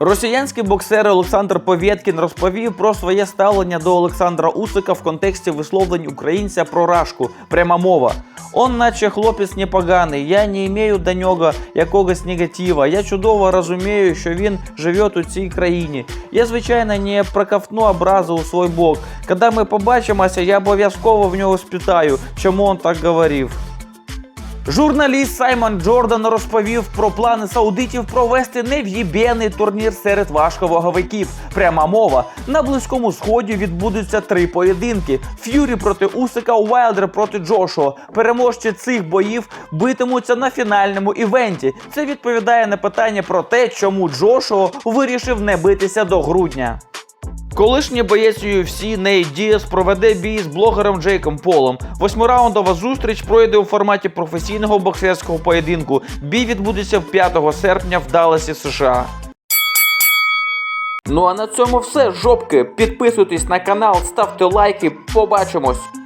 Росіянський боксер Олександр Повєткін розповів про своє ставлення до Олександра Усика в контексті висловлень українця про рашку. Пряма мова. Он, наче хлопець непоганий, я не маю до нього якогось негатива. Я чудово розумію, що він живе у цій країні. Я, звичайно, не проковтну образу у свій бок. Коли ми побачимося, я обов'язково в нього спитаю, чому він так говорив. Журналіст Саймон Джордан розповів про плани саудитів провести нев'єбєний турнір серед важковаговиків. Пряма мова. На близькому сході відбудуться три поєдинки: Ф'юрі проти Усика, Уайлдер проти Джошуа. Переможці цих боїв битимуться на фінальному івенті. Це відповідає на питання про те, чому Джошуа вирішив не битися до грудня. Колишній боєць UFC Ней Діас проведе бій з блогером Джейком Полом. Восьмираундова зустріч пройде у форматі професійного боксерського поєдинку. Бій відбудеться 5 серпня в Далласі, США. Ну а на цьому все, жопки. Підписуйтесь на канал, ставте лайки. Побачимось.